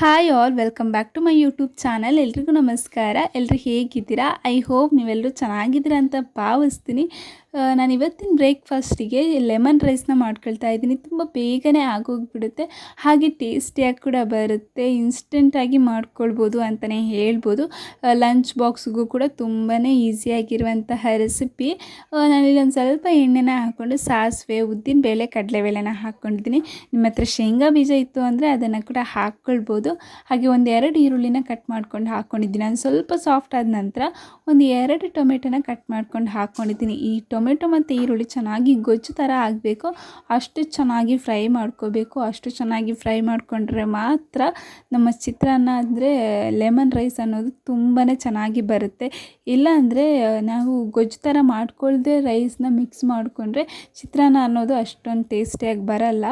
Hi all welcome back to my YouTube channel ಎಲ್ರಿಗೂ ನಮಸ್ಕಾರ. ಎಲ್ಲರೂ ಹೇಗಿದ್ದೀರಾ? ಐ ಹೋಪ್ ನೀವೆಲ್ಲರೂ ಚೆನ್ನಾಗಿದ್ದೀರಾ ಅಂತ ಭಾವಿಸ್ತೀನಿ. ನಾನು ಇವತ್ತಿನ ಬ್ರೇಕ್ಫಾಸ್ಟಿಗೆ ಲೆಮನ್ ರೈಸ್ನ ಮಾಡ್ಕೊಳ್ತಾ ಇದ್ದೀನಿ. ತುಂಬ ಬೇಗನೆ ಆಗೋಗ್ಬಿಡುತ್ತೆ. ಹಾಗೆ ಟೇಸ್ಟಿಯಾಗಿ ಕೂಡ ಬರುತ್ತೆ. ಇನ್ಸ್ಟೆಂಟಾಗಿ ಮಾಡ್ಕೊಳ್ಬೋದು ಅಂತಲೇ ಹೇಳ್ಬೋದು. ಲಂಚ್ ಬಾಕ್ಸ್ಗೂ ಕೂಡ ತುಂಬಾ ಈಸಿಯಾಗಿರುವಂತಹ ರೆಸಿಪಿ. ನಾನಿಲ್ಲಿ ಒಂದು ಸ್ವಲ್ಪ ಎಣ್ಣೆನ ಹಾಕ್ಕೊಂಡು ಸಾಸಿವೆ, ಉದ್ದಿನ ಬೇಳೆ, ಕಡಲೆಬೇಳೆನ ಹಾಕ್ಕೊಂಡಿದ್ದೀನಿ. ನಿಮ್ಮ ಹತ್ರ ಶೇಂಗಾ ಬೀಜ ಇತ್ತು ಅಂದರೆ ಅದನ್ನು ಕೂಡ ಹಾಕ್ಕೊಳ್ಬೋದು. ಹಾಗೆ ಒಂದು ಎರಡು ಈರುಳ್ಳಿನ ಕಟ್ ಮಾಡ್ಕೊಂಡು ಹಾಕ್ಕೊಂಡಿದ್ದೀನಿ ಅದು ಸ್ವಲ್ಪ ಸಾಫ್ಟ್ ಆದ ನಂತರ ಒಂದು ಎರಡು ಟೊಮೆಟೊನ ಕಟ್ ಮಾಡ್ಕೊಂಡು ಹಾಕ್ಕೊಂಡಿದ್ದೀನಿ ಈ ಟೊಮೆಟೊ ಮತ್ತು ಈರುಳ್ಳಿ ಚೆನ್ನಾಗಿ ಗೊಜ್ಜು ಥರ ಆಗಬೇಕು. ಅಷ್ಟು ಚೆನ್ನಾಗಿ ಫ್ರೈ ಮಾಡ್ಕೋಬೇಕು. ಅಷ್ಟು ಚೆನ್ನಾಗಿ ಫ್ರೈ ಮಾಡಿಕೊಂಡ್ರೆ ಮಾತ್ರ ನಮ್ಮ ಚಿತ್ರಾನ್ನ ಅಂದರೆ ಲೆಮನ್ ರೈಸ್ ಅನ್ನೋದು ತುಂಬಾ ಚೆನ್ನಾಗಿ ಬರುತ್ತೆ. ಇಲ್ಲಾಂದರೆ ನಾವು ಗೊಜ್ಜು ಥರ ಮಾಡ್ಕೊಳ್ದೆ ರೈಸ್ನ ಮಿಕ್ಸ್ ಮಾಡಿಕೊಂಡ್ರೆ ಚಿತ್ರಾನ್ನ ಅನ್ನೋದು ಅಷ್ಟೊಂದು ಟೇಸ್ಟಿಯಾಗಿ ಬರಲ್ಲ.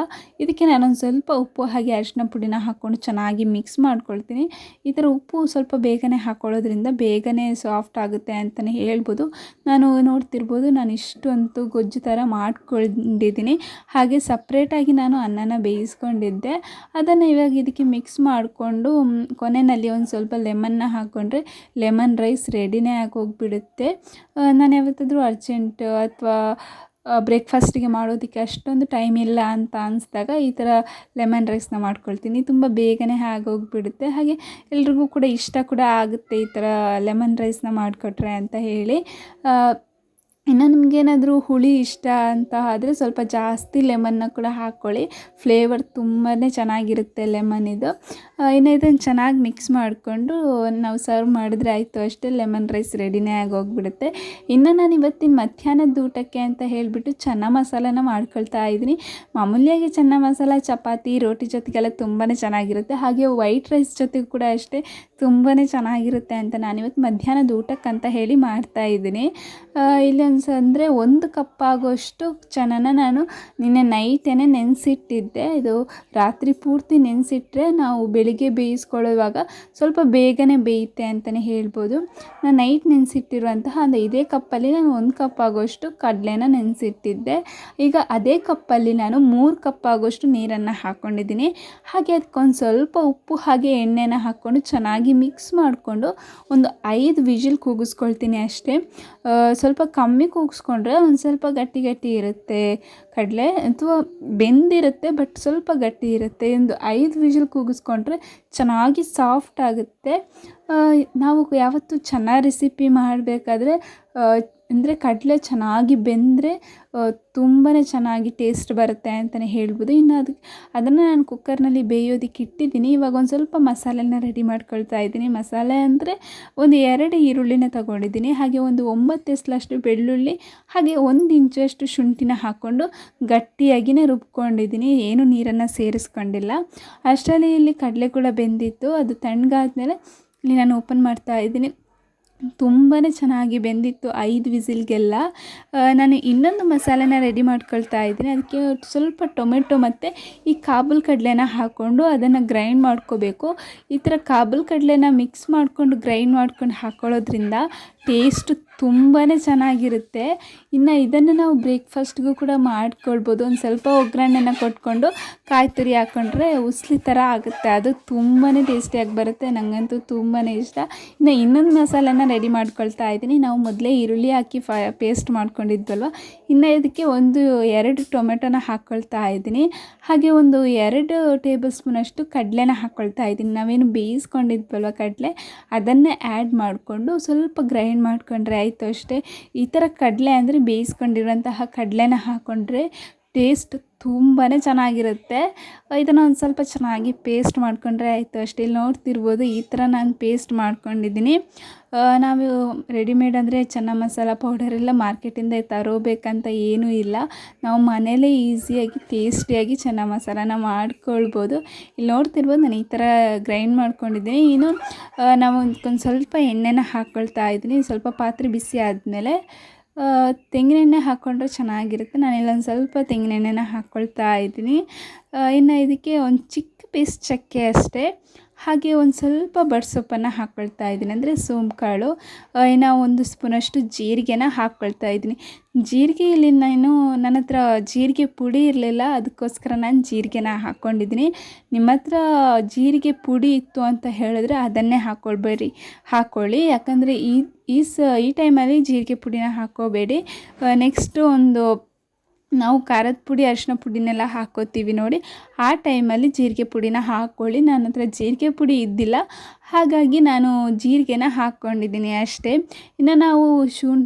ಇದಕ್ಕೆ ನಾನೊಂದು ಸ್ವಲ್ಪ ಉಪ್ಪು ಹಾಗೆ ಅರಿಶಿನ ಪುಡಿನ ಹಾಕ್ಕೊಂಡು ಚೆನ್ನಾಗಿ ಮಿಕ್ಸ್ ಮಾಡ್ಕೊಳ್ತೀನಿ. ಈ ಥರ ಉಪ್ಪು ಸ್ವಲ್ಪ ಬೇಗನೆ ಹಾಕ್ಕೊಳ್ಳೋದ್ರಿಂದ ಬೇಗನೆ ಸಾಫ್ಟ್ ಆಗುತ್ತೆ ಅಂತಲೇ ಹೇಳ್ಬೋದು. ನಾನು ನೋಡ್ತಿರ್ಬೋದು, ನಾನು ಇಷ್ಟೊಂದು ಗೊಜ್ಜು ಥರ ಮಾಡ್ಕೊಂಡಿದ್ದೀನಿ. ಹಾಗೆ ಸಪ್ರೇಟಾಗಿ ನಾನು ಅನ್ನನ ಬೇಯಿಸ್ಕೊಂಡಿದ್ದೆ. ಅದನ್ನು ಇವಾಗ ಇದಕ್ಕೆ ಮಿಕ್ಸ್ ಮಾಡಿಕೊಂಡು ಕೊನೆಯಲ್ಲಿ ಒಂದು ಸ್ವಲ್ಪ ಲೆಮನ್ನ ಹಾಕ್ಕೊಂಡ್ರೆ ಲೆಮನ್ ರೈಸ್ ರೆಡಿನೇ ಆಗೋಗ್ಬಿಡುತ್ತೆ. ನಾನು ಯಾವತ್ತಾದರೂ ಅರ್ಜೆಂಟ್ ಅಥವಾ ಬ್ರೇಕ್ಫಾಸ್ಟಿಗೆ ಮಾಡೋದಕ್ಕೆ ಅಷ್ಟೊಂದು ಟೈಮ್ ಇಲ್ಲ ಅಂತ ಅನಿಸ್ದಾಗ ಈ ಥರ ಲೆಮನ್ ರೈಸ್ನ ಮಾಡ್ಕೊಳ್ತೀನಿ. ತುಂಬ ಬೇಗನೆ ಆಗೋಗ್ಬಿಡುತ್ತೆ. ಹಾಗೆ ಎಲ್ರಿಗೂ ಕೂಡ ಇಷ್ಟ ಕೂಡ ಆಗುತ್ತೆ ಈ ಥರ ಲೆಮನ್ ರೈಸ್ನ ಮಾಡಿಕೊಟ್ರೆ ಅಂತ ಹೇಳಿ. ಇನ್ನು ನಿಮಗೇನಾದರೂ ಹುಳಿ ಇಷ್ಟ ಅಂತ ಆದರೆ ಸ್ವಲ್ಪ ಜಾಸ್ತಿ ಲೆಮನ್ನ ಕೂಡ ಹಾಕ್ಕೊಳ್ಳಿ ಫ್ಲೇವರ್ ತುಂಬಾ ಚೆನ್ನಾಗಿರುತ್ತೆ ಲೆಮನ್ ಇದು. ಇನ್ನು ಇದನ್ನು ಚೆನ್ನಾಗಿ ಮಿಕ್ಸ್ ಮಾಡಿಕೊಂಡು ನಾವು ಸರ್ವ್ ಮಾಡಿದ್ರೆ ಆಯಿತು ಅಷ್ಟೇ ಲೆಮನ್ ರೈಸ್ ರೆಡಿನೇ ಆಗೋಗ್ಬಿಡುತ್ತೆ. ಇನ್ನು ನಾನು ಇವತ್ತಿನ ಮಧ್ಯಾಹ್ನದ ಊಟಕ್ಕೆ ಅಂತ ಹೇಳಿಬಿಟ್ಟು ಚೆನ್ನ ಮಸಾಲನ ಮಾಡ್ಕೊಳ್ತಾ ಇದ್ದೀನಿ. ಮಾಮೂಲಿಯಾಗಿ ಚೆನ್ನ ಮಸಾಲ ಚಪಾತಿ ರೋಟಿ ಜೊತೆಗೆಲ್ಲ ತುಂಬಾ ಚೆನ್ನಾಗಿರುತ್ತೆ. ಹಾಗೆ ವೈಟ್ ರೈಸ್ ಜೊತೆಗೂ ಕೂಡ ಅಷ್ಟೇ ತುಂಬಾ ಚೆನ್ನಾಗಿರುತ್ತೆ ಅಂತ ನಾನಿವತ್ತು ಮಧ್ಯಾಹ್ನದ ಊಟಕ್ಕಂತ ಹೇಳಿ ಮಾಡ್ತಾ ಇದ್ದೀನಿ. ಆ, ಇಲ್ಲಿ ಅಂದರೆ ಒಂದು ಕಪ್ ಆಗೋಷ್ಟು ನಾನು ನಿನ್ನೆ ನೈಟೇ ನೆನೆಸಿಟ್ಟಿದ್ದೆ. ಇದು ರಾತ್ರಿ ಪೂರ್ತಿ ನೆನೆಸಿಟ್ರೆ ನಾವು ಬೆಳಿಗ್ಗೆ ಬೇಯಿಸ್ಕೊಳ್ಳುವಾಗ ಸ್ವಲ್ಪ ಬೇಗನೆ ಬೇಯುತ್ತೆ ಅಂತಲೇ ಹೇಳ್ಬೋದು. ನಾನು ನೈಟ್ ನೆನೆಸಿಟ್ಟಿರುವಂತಹ ಅಂದರೆ ಇದೇ ಕಪ್ಪಲ್ಲಿ ನಾನು ಒಂದು ಕಪ್ ಆಗೋಷ್ಟು ಕಡಲೆನ ನೆನೆಸಿಟ್ಟಿದ್ದೆ. ಈಗ ಅದೇ ಕಪ್ಪಲ್ಲಿ ನಾನು ಮೂರು ಕಪ್ ಆಗೋಷ್ಟು ನೀರನ್ನು ಹಾಕ್ಕೊಂಡಿದ್ದೀನಿ ಹಾಗೆ ಅದಕ್ಕೊಂದು ಸ್ವಲ್ಪ ಉಪ್ಪು ಹಾಗೆ ಎಣ್ಣೆನ ಹಾಕ್ಕೊಂಡು ಚೆನ್ನಾಗಿ ಮಿಕ್ಸ್ ಮಾಡಿಕೊಂಡು ಒಂದು ಐದು ವಿಜಿಲ್ ಕೂಗಿಸ್ಕೊಳ್ತೀನಿ ಅಷ್ಟೇ. ಸ್ವಲ್ಪ ಕಮ್ಮಿ ಕೂಗಿಸ್ಕೊಂಡ್ರೆ ಒಂದು ಸ್ವಲ್ಪ ಗಟ್ಟಿ ಗಟ್ಟಿ ಇರುತ್ತೆ. ಕಡಲೆ ಅಥವಾ ಬೆಂದಿರುತ್ತೆ ಬಟ್ ಸ್ವಲ್ಪ ಗಟ್ಟಿ ಇರುತ್ತೆ. ಒಂದು ಐದು ವಿಷಲ್ ಕೂಗಿಸ್ಕೊಂಡ್ರೆ ಚೆನ್ನಾಗಿ ಸಾಫ್ಟ್ ಆಗುತ್ತೆ. ನಾವು ಯಾವತ್ತೂ ಚೆನ್ನಾಗಿ ರೆಸಿಪಿ ಮಾಡಬೇಕಾದ್ರೆ ಅಂದರೆ ಕಡಲೆ ಚೆನ್ನಾಗಿ ಬೆಂದರೆ ತುಂಬಾ ಚೆನ್ನಾಗಿ ಟೇಸ್ಟ್ ಬರುತ್ತೆ ಅಂತಲೇ ಹೇಳ್ಬೋದು. ಇನ್ನು ಅದಕ್ಕೆ ಅದನ್ನು ನಾನು ಕುಕ್ಕರ್ನಲ್ಲಿ ಬೇಯೋದಕ್ಕೆ ಇಟ್ಟಿದ್ದೀನಿ. ಇವಾಗ ಒಂದು ಸ್ವಲ್ಪ ಮಸಾಲೆನ ರೆಡಿ ಮಾಡ್ಕೊಳ್ತಾ ಇದ್ದೀನಿ. ಮಸಾಲೆ ಅಂದರೆ ಒಂದು ಎರಡು ಈರುಳ್ಳಿನ ತಗೊಂಡಿದ್ದೀನಿ. ಹಾಗೆ ಒಂದು ಒಂಬತ್ತು ಎಸ್ಲಷ್ಟು ಬೆಳ್ಳುಳ್ಳಿ, ಹಾಗೆ ಒಂದು ಇಂಚಷ್ಟು ಶುಂಠಿನ ಹಾಕ್ಕೊಂಡು ಗಟ್ಟಿಯಾಗಿಯೇ ರುಬ್ಕೊಂಡಿದ್ದೀನಿ. ಏನು ನೀರನ್ನು ಸೇರಿಸ್ಕೊಂಡಿಲ್ಲ. ಅಷ್ಟರಲ್ಲಿ ಇಲ್ಲಿ ಕಡಲೆ ಕೂಡ ಬೆಂದಿತ್ತು. ಅದು ತಣ್ಣಗಾದ್ಮೇಲೆ ಇಲ್ಲಿ ನಾನು ಓಪನ್ ಮಾಡ್ತಾ ಇದ್ದೀನಿ. ತುಂಬಾ ಚೆನ್ನಾಗಿ ಬೆಂದಿತ್ತು ಐದು ವಿಸಿಲ್ಗೆಲ್ಲ. ನಾನು ಇನ್ನೊಂದು ಮಸಾಲೆನ ರೆಡಿ ಮಾಡ್ಕೊಳ್ತಾ ಇದ್ದೀನಿ. ಅದಕ್ಕೆ ಸ್ವಲ್ಪ ಟೊಮೆಟೊ ಮತ್ತು ಈ ಕಾಬೂಲ್ ಕಡಲೆನ ಹಾಕ್ಕೊಂಡು ಅದನ್ನು ಗ್ರೈಂಡ್ ಮಾಡ್ಕೋಬೇಕು. ಈ ಥರ ಕಾಬೂಲ್ ಕಡಲೆನ ಮಿಕ್ಸ್ ಮಾಡಿಕೊಂಡು ಗ್ರೈಂಡ್ ಮಾಡ್ಕೊಂಡು ಹಾಕ್ಕೊಳ್ಳೋದ್ರಿಂದ ಟೇಸ್ಟ್ ತುಂಬಾ ಚೆನ್ನಾಗಿರುತ್ತೆ. ಇನ್ನು ಇದನ್ನು ನಾವು ಬ್ರೇಕ್ಫಾಸ್ಟ್ಗೂ ಕೂಡ ಮಾಡ್ಕೊಳ್ಬೋದು. ಒಂದು ಸ್ವಲ್ಪ ಒಗ್ಗರಣೆನ ಕೊಟ್ಕೊಂಡು ಕಾಯಿ ತುರಿ ಹಾಕ್ಕೊಂಡ್ರೆ ಉಸ್ಲಿ ಥರ ಆಗುತ್ತೆ. ಅದು ತುಂಬಾ ಟೇಸ್ಟಿಯಾಗಿ ಬರುತ್ತೆ. ನನಗಂತೂ ತುಂಬಾ ಇಷ್ಟ. ಇನ್ನು ಇನ್ನೊಂದು ಮಸಾಲೆನ ರೆಡಿ ಮಾಡ್ಕೊಳ್ತಾ ಇದ್ದೀನಿ. ನಾವು ಮೊದಲೇ ಈರುಳ್ಳಿ ಹಾಕಿ ಪೇಸ್ಟ್ ಮಾಡ್ಕೊಂಡಿದ್ವಲ್ವ? ಇನ್ನು ಇದಕ್ಕೆ ಒಂದು ಎರಡು ಟೊಮೆಟೊನ ಹಾಕ್ಕೊಳ್ತಾ ಇದ್ದೀನಿ. ಹಾಗೆ ಒಂದು ಎರಡು ಟೇಬಲ್ ಸ್ಪೂನಷ್ಟು ಕಡಲೆನ ಹಾಕ್ಕೊಳ್ತಾ ಇದ್ದೀನಿ. ನಾವೇನು ಬೇಯಿಸ್ಕೊಂಡಿದ್ವಲ್ವ ಕಡಲೆ? ಅದನ್ನೇ ಆ್ಯಡ್ ಮಾಡಿಕೊಂಡು ಸ್ವಲ್ಪ ಗ್ರೈಂಡ್ ಮಾಡ್ಕೊಂಡ್ರೆ ಆಯಿತು ಅಷ್ಟೇ. ಈ ಥರ ಕಡಲೆ ಅಂದರೆ ಬೇಯಿಸ್ಕೊಂಡಿರುವಂತಹ ಕಡಲೆನ ಹಾಕ್ಕೊಂಡ್ರೆ ಟೇಸ್ಟ್ ತುಂಬಾ ಚೆನ್ನಾಗಿರುತ್ತೆ. ಇದನ್ನು ಒಂದು ಸ್ವಲ್ಪ ಚೆನ್ನಾಗಿ ಪೇಸ್ಟ್ ಮಾಡಿಕೊಂಡ್ರೆ ಆಯಿತು ಅಷ್ಟೇ. ಇಲ್ಲಿ ನೋಡ್ತಿರ್ಬೋದು ಈ ಥರ ನಾನು ಪೇಸ್ಟ್ ಮಾಡ್ಕೊಂಡಿದ್ದೀನಿ. ನಾವು ರೆಡಿಮೇಡ್ ಅಂದರೆ ಚೆನ್ನ ಮಸಾಲ ಪೌಡರ್ ಎಲ್ಲ ಮಾರ್ಕೆಟಿಂದ ತರೋಬೇಕಂತ ಏನೂ ಇಲ್ಲ. ನಾವು ಮನೇಲೇ ಈಸಿಯಾಗಿ ಟೇಸ್ಟಿಯಾಗಿ ಚೆನ್ನ ಮಸಾಲಾನ ಮಾಡ್ಕೊಳ್ಬೋದು. ಇಲ್ಲಿ ನೋಡ್ತಿರ್ಬೋದು ನಾನು ಈ ಥರ ಗ್ರೈಂಡ್ ಮಾಡ್ಕೊಂಡಿದ್ದೀನಿ. ಇನ್ನು ನಾವು ಒಂದು ಸ್ವಲ್ಪ ಎಣ್ಣೆನ ಹಾಕ್ಕೊಳ್ತಾ ಇದ್ದೀನಿ. ಸ್ವಲ್ಪ ಪಾತ್ರೆ ಬಿಸಿ ಆದಮೇಲೆ ತೆಂಗಿನೆಣ್ಣೆ ಹಾಕ್ಕೊಂಡ್ರೆ ಚೆನ್ನಾಗಿರುತ್ತೆ. ನಾನು ಇಲ್ಲೊಂದು ಸ್ವಲ್ಪ ತೆಂಗಿನೆಣ್ಣೆನ ಹಾಕ್ಕೊಳ್ತಾ ಇದ್ದೀನಿ. ಇನ್ನು ಇದಕ್ಕೆ ಒಂದು ಚಿಕ್ಕ ಪೀಸ್ ಚಕ್ಕೆ ಅಷ್ಟೇ. ಹಾಗೆ ಒಂದು ಸ್ವಲ್ಪ ಬಡ್ಸೊಪ್ಪನ್ನು ಹಾಕ್ಕೊಳ್ತಾ ಇದ್ದೀನಿ. ಅಂದರೆ ಸೋಂಕಾಳು ಏನು ಒಂದು ಸ್ಪೂನಷ್ಟು ಜೀರಿಗೆನ ಹಾಕ್ಕೊಳ್ತಾ ಇದ್ದೀನಿ. ಜೀರಿಗೆಯಲ್ಲಿ ನಾನು, ನನ್ನ ಹತ್ರ ಜೀರಿಗೆ ಪುಡಿ ಇರಲಿಲ್ಲ, ಅದಕ್ಕೋಸ್ಕರ ನಾನು ಜೀರಿಗೆನ ಹಾಕ್ಕೊಂಡಿದ್ದೀನಿ ನಿಮ್ಮ ಹತ್ರ ಜೀರಿಗೆ ಪುಡಿ ಇತ್ತು ಅಂತ ಹೇಳಿದ್ರೆ ಅದನ್ನೇ ಹಾಕ್ಕೊಳ್ಬೇಡಿ ಹಾಕ್ಕೊಳ್ಳಿ ಯಾಕಂದರೆ ಈ ಈ ಸ, ಈ ಟೈಮಲ್ಲಿ ಜೀರಿಗೆ ಪುಡಿನ ಹಾಕ್ಕೋಬೇಡಿ ನೆಕ್ಸ್ಟು ಒಂದು ನಾವು ಖಾರದ ಪುಡಿ, ಅರಿಶಿನ ಪುಡಿನೆಲ್ಲ ಹಾಕೋತೀವಿ ನೋಡಿ. ಆ ಟೈಮಲ್ಲಿ ಜೀರಿಗೆ ಪುಡಿನ ಹಾಕ್ಕೊಳ್ಳಿ ನನ್ನ ಹತ್ರ ಜೀರಿಗೆ ಪುಡಿ ಇದ್ದಿಲ್ಲ. ಹಾಗಾಗಿ ನಾನು ಜೀರಿಗೆನ ಹಾಕ್ಕೊಂಡಿದ್ದೀನಿ ಅಷ್ಟೇ. ಇನ್ನು ನಾವು ಶುಂ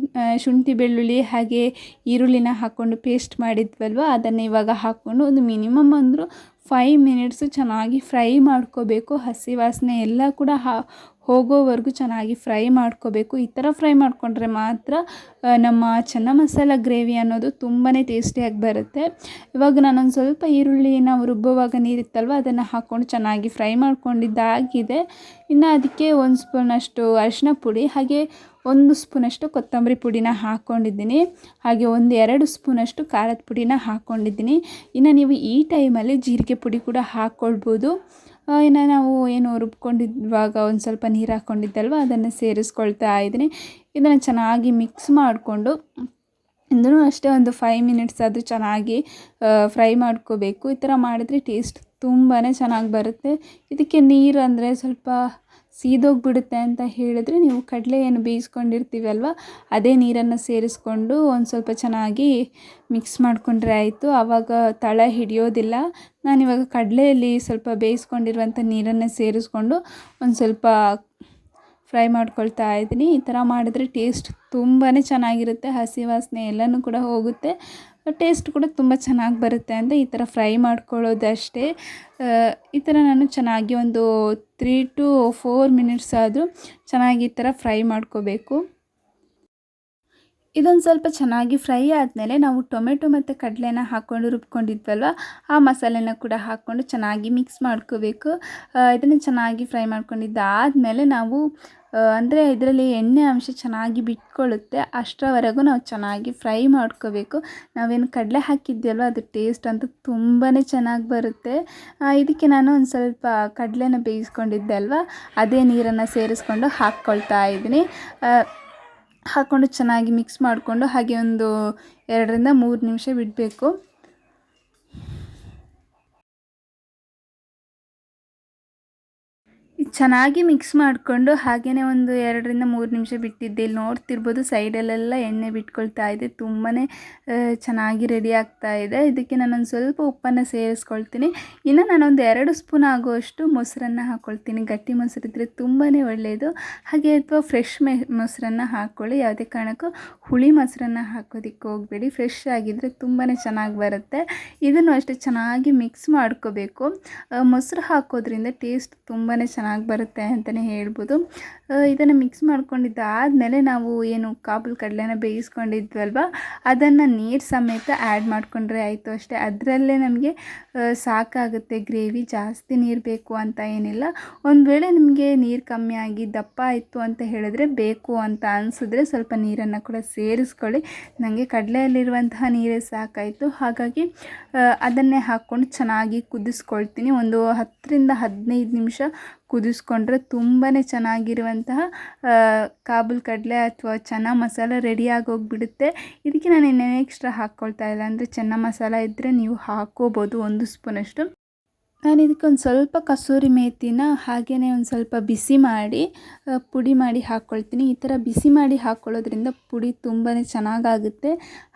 ಶುಂಠಿ, ಬೆಳ್ಳುಳ್ಳಿ ಹಾಗೆ ಈರುಳ್ಳಿನ ಹಾಕ್ಕೊಂಡು ಪೇಸ್ಟ್ ಮಾಡಿದ್ವಲ್ವ, ಅದನ್ನು ಇವಾಗ ಹಾಕ್ಕೊಂಡು ಒಂದು ಮಿನಿಮಮ್ ಅಂದರೂ ಫೈವ್ ಮಿನಿಟ್ಸು ಚೆನ್ನಾಗಿ ಫ್ರೈ ಮಾಡ್ಕೋಬೇಕು. ಹಸಿ ವಾಸನೆ ಎಲ್ಲ ಕೂಡ ಹಾ ಹೋಗೋವರೆಗೂ ಚೆನ್ನಾಗಿ ಫ್ರೈ ಮಾಡ್ಕೋಬೇಕು. ಈ ಥರ ಫ್ರೈ ಮಾಡಿಕೊಂಡ್ರೆ ಮಾತ್ರ ನಮ್ಮ ಚೆನ್ನ ಮಸಾಲ ಗ್ರೇವಿ ಅನ್ನೋದು ತುಂಬಾ ಟೇಸ್ಟಿಯಾಗಿ ಬರುತ್ತೆ. ಇವಾಗ ನಾನೊಂದು ಸ್ವಲ್ಪ ಈರುಳ್ಳಿ ನಾವು ರುಬ್ಬುವಾಗ ನೀರಿತ್ತಲ್ವ, ಅದನ್ನು ಹಾಕ್ಕೊಂಡು ಚೆನ್ನಾಗಿ ಫ್ರೈ ಮಾಡ್ಕೊಂಡಿದ್ದಾಗಿದೆ. ಇನ್ನು ಅದಕ್ಕೆ ಒಂದು ಸ್ಪೂನಷ್ಟು ಅರಿಶಿನ ಪುಡಿ, ಹಾಗೆ ಒಂದು ಸ್ಪೂನಷ್ಟು ಕೊತ್ತಂಬರಿ ಪುಡಿನ ಹಾಕ್ಕೊಂಡಿದ್ದೀನಿ ಹಾಗೆ ಒಂದು ಎರಡು ಸ್ಪೂನಷ್ಟು ಖಾರದ ಪುಡಿನ ಹಾಕ್ಕೊಂಡಿದ್ದೀನಿ ಇನ್ನು ನೀವು ಈ ಟೈಮಲ್ಲಿ ಜೀರಿಗೆ ಪುಡಿ ಕೂಡ ಹಾಕ್ಕೊಳ್ಬೋದು ಇನ್ನು ನಾವು ಏನು ರುಬ್ಕೊಂಡಿದ್ವಾಗ ಒಂದು ಸ್ವಲ್ಪ ನೀರು ಹಾಕ್ಕೊಂಡಿದ್ದಲ್ವ ಅದನ್ನು ಸೇರಿಸ್ಕೊಳ್ತಾ ಇದ್ದೀನಿ. ಇದನ್ನು ಚೆನ್ನಾಗಿ ಮಿಕ್ಸ್ ಮಾಡಿಕೊಂಡು ಇದೂ ಅಷ್ಟೇ ಒಂದು ಫೈವ್ ಮಿನಿಟ್ಸ್ ಅದು ಚೆನ್ನಾಗಿ ಫ್ರೈ ಮಾಡ್ಕೋಬೇಕು. ಈ ಥರ ಮಾಡಿದ್ರೆ ಟೇಸ್ಟ್ ತುಂಬಾ ಚೆನ್ನಾಗಿ ಬರುತ್ತೆ. ಇದಕ್ಕೆ ನೀರು ಅಂದರೆ ಸ್ವಲ್ಪ ಸೀದೋಗಿಬಿಡುತ್ತೆ ಅಂತ ಹೇಳಿದ್ರೆ ನೀವು ಕಡಲೆ ಏನು ಬೇಯಿಸ್ಕೊಂಡಿರ್ತೀವಲ್ವ ಅದೇ ನೀರನ್ನು ಸೇರಿಸ್ಕೊಂಡು ಒಂದು ಸ್ವಲ್ಪ ಚೆನ್ನಾಗಿ ಮಿಕ್ಸ್ ಮಾಡಿಕೊಂಡ್ರೆ ಆಯಿತು. ಆವಾಗ ತಳ ಹಿಡಿಯೋದಿಲ್ಲ. ನಾನಿವಾಗ ಕಡಲೆಯಲ್ಲಿ ಸ್ವಲ್ಪ ಬೇಯಿಸ್ಕೊಂಡಿರುವಂಥ ನೀರನ್ನು ಸೇರಿಸ್ಕೊಂಡು ಒಂದು ಸ್ವಲ್ಪ ಫ್ರೈ ಮಾಡ್ಕೊಳ್ತಾ ಇದ್ದೀನಿ. ಈ ಥರ ಮಾಡಿದ್ರೆ ಟೇಸ್ಟ್ ತುಂಬಾ ಚೆನ್ನಾಗಿರುತ್ತೆ. ಹಸಿ ವಾಸನೆ ಎಲ್ಲನೂ ಕೂಡ ಹೋಗುತ್ತೆ. ಟೇಸ್ಟ್ ಕೂಡ ತುಂಬ ಚೆನ್ನಾಗಿ ಬರುತ್ತೆ ಅಂತ ಈ ಥರ ಫ್ರೈ ಮಾಡ್ಕೊಳ್ಳೋದಷ್ಟೇ. ಈ ಥರ ನಾನು ಚೆನ್ನಾಗಿ ಒಂದು ತ್ರೀ ಟು ಫೋರ್ ಮಿನಿಟ್ಸ್ ಆದರೂ ಚೆನ್ನಾಗಿ ಈ ಥರ ಫ್ರೈ ಮಾಡ್ಕೋಬೇಕು. ಇದೊಂದು ಸ್ವಲ್ಪ ಚೆನ್ನಾಗಿ ಫ್ರೈ ಆದಮೇಲೆ ನಾವು ಟೊಮೆಟೊ ಮತ್ತು ಕಡಲೆನ ಹಾಕ್ಕೊಂಡು ರುಬ್ಕೊಂಡಿದ್ವಲ್ವ, ಆ ಮಸಾಲೆನ ಕೂಡ ಹಾಕ್ಕೊಂಡು ಚೆನ್ನಾಗಿ ಮಿಕ್ಸ್ ಮಾಡ್ಕೋಬೇಕು. ಇದನ್ನು ಚೆನ್ನಾಗಿ ಫ್ರೈ ಮಾಡ್ಕೊಂಡಿದ್ದಾದಮೇಲೆ ನಾವು ಅಂದರೆ ಇದರಲ್ಲಿ ಎಣ್ಣೆ ಅಂಶ ಚೆನ್ನಾಗಿ ಬಿಟ್ಕೊಳ್ಳುತ್ತೆ, ಅಷ್ಟರವರೆಗೂ ನಾವು ಚೆನ್ನಾಗಿ ಫ್ರೈ ಮಾಡ್ಕೋಬೇಕು. ನಾವೇನು ಕಡಲೆ ಹಾಕಿದ್ವಲ್ವ ಅದು ಟೇಸ್ಟ್ ಅಂತೂ ತುಂಬಾ ಚೆನ್ನಾಗಿ ಬರುತ್ತೆ. ಇದಕ್ಕೆ ನಾನು ಒಂದು ಸ್ವಲ್ಪ ಕಡಲೆನ ಬೇಯಿಸ್ಕೊಂಡಿದ್ದೆ ಅಲ್ವಾ, ಅದೇ ನೀರನ್ನು ಸೇರಿಸ್ಕೊಂಡು ಹಾಕ್ಕೊಳ್ತಾ ಇದ್ದೀನಿ. ಹಾಕ್ಕೊಂಡು ಚೆನ್ನಾಗಿ ಮಿಕ್ಸ್ ಮಾಡಿಕೊಂಡು ಹಾಗೆ ಒಂದು ಎರಡರಿಂದ ಮೂರು ನಿಮಿಷ ಬಿಡಬೇಕು. ಚೆನ್ನಾಗಿ ಮಿಕ್ಸ್ ಮಾಡಿಕೊಂಡು ಹಾಗೆಯೇ ಒಂದು ಎರಡರಿಂದ ಮೂರು ನಿಮಿಷ ಬಿಟ್ಟಿದ್ದೆ. ಇಲ್ಲಿ ನೋಡ್ತಿರ್ಬೋದು ಸೈಡಲ್ಲೆಲ್ಲ ಎಣ್ಣೆ ಬಿಟ್ಕೊಳ್ತಾ ಇದೆ. ತುಂಬಾ ಚೆನ್ನಾಗಿ ರೆಡಿ ಆಗ್ತಾ ಇದೆ. ಇದಕ್ಕೆ ನಾನೊಂದು ಸ್ವಲ್ಪ ಉಪ್ಪನ್ನು ಸೇರಿಸ್ಕೊಳ್ತೀನಿ. ಇನ್ನು ನಾನೊಂದು ಎರಡು ಸ್ಪೂನ್ ಆಗುವಷ್ಟು ಮೊಸರನ್ನು ಹಾಕ್ಕೊಳ್ತೀನಿ ಗಟ್ಟಿ ಮೊಸರಿದ್ರೆ ತುಂಬಾ ಒಳ್ಳೆಯದು. ಹಾಗೆ ಅಥವಾ ಫ್ರೆಶ್ ಮೆ, ಮೊಸರನ್ನು ಹಾಕ್ಕೊಳ್ಳಿ ಯಾವುದೇ ಕಾರಣಕ್ಕೂ ಹುಳಿ ಮೊಸರನ್ನು ಹಾಕೋದಕ್ಕೆ ಹೋಗಬೇಡಿ. ಫ್ರೆಶ್ ಆಗಿದ್ದರೆ ತುಂಬಾ ಚೆನ್ನಾಗಿ ಬರುತ್ತೆ. ಇದನ್ನು ಅಷ್ಟೇ ಚೆನ್ನಾಗಿ ಮಿಕ್ಸ್ ಮಾಡ್ಕೋಬೇಕು. ಮೊಸರು ಹಾಕೋದ್ರಿಂದ ಟೇಸ್ಟ್ ತುಂಬಾ ಚೆನ್ನಾಗಿ ಬರುತ್ತೆ ಅಂತಲೇ ಹೇಳ್ಬೋದು. ಇದನ್ನು ಮಿಕ್ಸ್ ಮಾಡ್ಕೊಂಡಿದ್ದಾದಮೇಲೆ ನಾವು ಏನು ಕಾಬೂಲ್ ಕಡಲೆನ ಬೇಯಿಸ್ಕೊಂಡಿದ್ವಲ್ವ? ಅದನ್ನು ನೀರು ಸಮೇತ ಆ್ಯಡ್ ಮಾಡಿಕೊಂಡ್ರೆ ಆಯಿತು ಅಷ್ಟೇ. ಅದರಲ್ಲೇ ನಮಗೆ ಸಾಕಾಗುತ್ತೆ ಗ್ರೇವಿ ಜಾಸ್ತಿ ನೀರು ಬೇಕು ಅಂತ ಏನಿಲ್ಲ. ಒಂದು ವೇಳೆ ನಿಮಗೆ ನೀರು ಕಮ್ಮಿ ಆಗಿ ದಪ್ಪ ಆಯಿತು ಅಂತ ಹೇಳಿದ್ರೆ ಬೇಕು ಅಂತ ಅನಿಸಿದ್ರೆ ಸ್ವಲ್ಪ ನೀರನ್ನು ಕೂಡ ಸೇರಿಸ್ಕೊಳ್ಳಿ. ನನಗೆ ಕಡಲೆಯಲ್ಲಿರುವಂತಹ ನೀರೇ ಸಾಕಾಯಿತು. ಹಾಗಾಗಿ ಅದನ್ನೇ ಹಾಕ್ಕೊಂಡು ಚೆನ್ನಾಗಿ ಕುದಿಸ್ಕೊಳ್ತೀನಿ. ಒಂದು ಹತ್ತರಿಂದ ಹದಿನೈದು ನಿಮಿಷ ಕುದಿಸ್ಕೊಂಡ್ರೆ ತುಂಬಾ ಚೆನ್ನಾಗಿರುವಂತಹ ಕಾಬೂಲ್ ಕಡಲೆ ಅಥವಾ ಚೆನ್ನ ಮಸಾಲ ರೆಡಿಯಾಗಿ ಹೋಗ್ಬಿಡುತ್ತೆ ಇದಕ್ಕೆ ನಾನು ಇನ್ನೇನು ಎಕ್ಸ್ಟ್ರಾ ಹಾಕ್ಕೊಳ್ತಾ ಇಲ್ಲ. ಅಂದರೆ ಚೆನ್ನ ಮಸಾಲ ಇದ್ದರೆ ನೀವು ಹಾಕ್ಕೋಬೋದು ಒಂದು ಸ್ಪೂನಷ್ಟು ನಾನು ಇದಕ್ಕೆ ಒಂದು ಸ್ವಲ್ಪ ಕಸೂರಿ ಮೇಥಿನ ಹಾಗೆಯೇ ಒಂದು ಸ್ವಲ್ಪ ಬಿಸಿ ಮಾಡಿ ಪುಡಿ ಮಾಡಿ ಹಾಕ್ಕೊಳ್ತೀನಿ. ಈ ಥರ ಬಿಸಿ ಮಾಡಿ ಹಾಕ್ಕೊಳ್ಳೋದ್ರಿಂದ ಪುಡಿ ತುಂಬಾ ಚೆನ್ನಾಗಾಗುತ್ತೆ.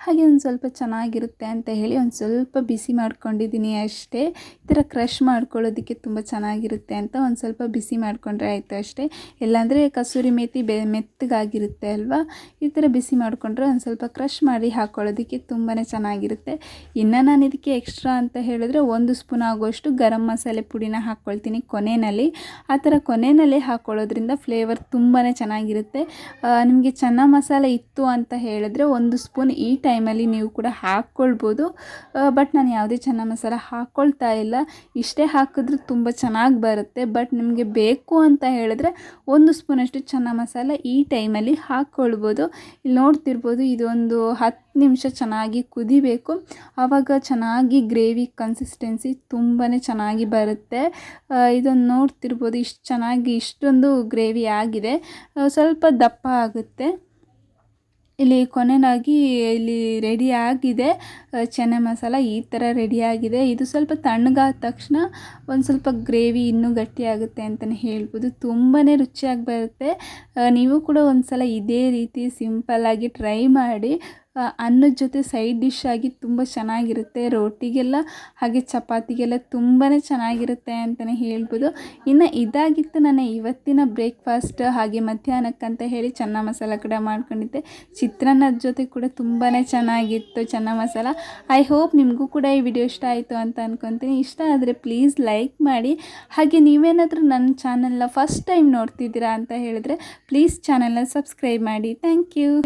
ಹಾಗೆ ಒಂದು ಸ್ವಲ್ಪ ಚೆನ್ನಾಗಿರುತ್ತೆ ಅಂತ ಹೇಳಿ ಒಂದು ಸ್ವಲ್ಪ ಬಿಸಿ ಮಾಡ್ಕೊಂಡಿದ್ದೀನಿ ಅಷ್ಟೇ. ಈ ಥರ ಕ್ರಷ್ ಮಾಡ್ಕೊಳ್ಳೋದಕ್ಕೆ ತುಂಬ ಚೆನ್ನಾಗಿರುತ್ತೆ ಅಂತ ಒಂದು ಸ್ವಲ್ಪ ಬಿಸಿ ಮಾಡಿಕೊಂಡ್ರೆ ಆಯಿತು ಅಷ್ಟೇ. ಇಲ್ಲಾಂದರೆ ಕಸೂರಿ ಮೇತಿ ಬೆ, ಮೆತ್ತಗಾಗಿರುತ್ತೆ ಅಲ್ವಾ? ಈ ಥರ ಬಿಸಿ ಮಾಡಿಕೊಂಡ್ರೆ ಒಂದು ಸ್ವಲ್ಪ ಕ್ರಷ್ ಮಾಡಿ ಹಾಕ್ಕೊಳ್ಳೋದಕ್ಕೆ ತುಂಬಾ ಚೆನ್ನಾಗಿರುತ್ತೆ. ಇನ್ನು ನಾನು ಇದಕ್ಕೆ ಎಕ್ಸ್ಟ್ರಾ ಅಂತ ಹೇಳಿದ್ರೆ ಒಂದು ಸ್ಪೂನ್ ಆಗುವಷ್ಟು ಗರಂ ಗರಂ ಮಸಾಲೆ ಪುಡಿನ ಹಾಕ್ಕೊಳ್ತೀನಿ ಕೊನೆಯಲ್ಲಿ. ಆ ಥರ ಕೊನೆಯಲ್ಲಿ ಹಾಕ್ಕೊಳ್ಳೋದ್ರಿಂದ ಫ್ಲೇವರ್ ತುಂಬಾ ಚೆನ್ನಾಗಿರುತ್ತೆ. ನಿಮಗೆ ಚೆನ್ನ ಮಸಾಲೆ ಇತ್ತು ಅಂತ ಹೇಳಿದ್ರೆ ಒಂದು ಸ್ಪೂನ್ ಈ ಟೈಮಲ್ಲಿ ನೀವು ಕೂಡ ಹಾಕ್ಕೊಳ್ಬೋದು ಬಟ್ ನಾನು ಯಾವುದೇ ಚೆನ್ನ ಮಸಾಲ ಹಾಕ್ಕೊಳ್ತಾ ಇಲ್ಲ. ಇಷ್ಟೇ ಹಾಕಿದ್ರೆ ತುಂಬ ಚೆನ್ನಾಗಿ ಬರುತ್ತೆ. ಬಟ್ ನಿಮಗೆ ಬೇಕು ಅಂತ ಹೇಳಿದ್ರೆ ಒಂದು ಸ್ಪೂನಷ್ಟು ಚೆನ್ನ ಮಸಾಲ ಈ ಟೈಮಲ್ಲಿ ಹಾಕ್ಕೊಳ್ಬೋದು ಇಲ್ಲಿ ನೋಡ್ತಿರ್ಬೋದು ಇದೊಂದು ಹತ್ತು ನಿಮಿಷ ಚೆನ್ನಾಗಿ ಕುದಿಬೇಕು. ಆವಾಗ ಚೆನ್ನಾಗಿ ಗ್ರೇವಿ ಕನ್ಸಿಸ್ಟೆನ್ಸಿ ತುಂಬಾ ಚೆನ್ನಾಗಿ ಬರುತ್ತೆ. ಇದನ್ನು ನೋಡ್ತಿರ್ಬೋದು. ಇಷ್ಟು ಚೆನ್ನಾಗಿ ಇಷ್ಟೊಂದು ಗ್ರೇವಿ ಆಗಿದೆ. ಸ್ವಲ್ಪ ದಪ್ಪ ಆಗುತ್ತೆ. ಇಲ್ಲಿ ಕೊನೆಯಾಗಿ ಇಲ್ಲಿ ರೆಡಿ ಆಗಿದೆ. ಚೆನ್ನ ಮಸಾಲ ಈ ಥರ ರೆಡಿ ಆಗಿದೆ. ಇದು ಸ್ವಲ್ಪ ತಣ್ಣಗಾದ ತಕ್ಷಣ ಒಂದು ಸ್ವಲ್ಪ ಗ್ರೇವಿ ಇನ್ನೂ ಗಟ್ಟಿಯಾಗುತ್ತೆ ಅಂತಲೇ ಹೇಳ್ಬೋದು. ತುಂಬಾ ರುಚಿಯಾಗಿ ಬರುತ್ತೆ. ನೀವು ಕೂಡ ಒಂದು ಸಲ ಇದೇ ರೀತಿ ಸಿಂಪಲ್ಲಾಗಿ ಟ್ರೈ ಮಾಡಿ. ಅನ್ನದ ಜೊತೆ ಸೈಡ್ ಡಿಶ್ ಆಗಿ ತುಂಬ ಚೆನ್ನಾಗಿರುತ್ತೆ. ರೋಟಿಗೆಲ್ಲ ಹಾಗೆ ಚಪಾತಿಗೆಲ್ಲ ತುಂಬಾ ಚೆನ್ನಾಗಿರುತ್ತೆ ಅಂತಲೇ ಹೇಳ್ಬೋದು. ಇನ್ನು ಇದಾಗಿತ್ತು ನನ್ನ ಇವತ್ತಿನ ಬ್ರೇಕ್ಫಾಸ್ಟ್ ಹಾಗೆ ಮಧ್ಯಾಹ್ನಕ್ಕಂತ ಹೇಳಿ ಚೆನ್ನ ಮಸಾಲ ಕೂಡ ಮಾಡ್ಕೊಂಡಿದ್ದೆ. ಚಿತ್ರಾನ್ನದ ಜೊತೆ ಕೂಡ ತುಂಬಾ ಚೆನ್ನಾಗಿತ್ತು ಚೆನ್ನ ಮಸಾಲ. ಐ ಹೋಪ್ ನಿಮಗೂ ಕೂಡ ಈ ವಿಡಿಯೋ ಇಷ್ಟ ಆಯಿತು ಅಂತ ಅಂದ್ಕೊತೀನಿ ಇಷ್ಟ ಆದರೆ ಪ್ಲೀಸ್ ಲೈಕ್ ಮಾಡಿ. ಹಾಗೆ ನೀವೇನಾದರೂ ನನ್ನ ಚಾನಲ್ನ ಫಸ್ಟ್ ಟೈಮ್ ನೋಡ್ತಿದ್ದೀರಾ ಅಂತ ಹೇಳಿದ್ರೆ ಪ್ಲೀಸ್ ಚಾನಲ್ನ ಸಬ್ಸ್ಕ್ರೈಬ್ ಮಾಡಿ. Thank you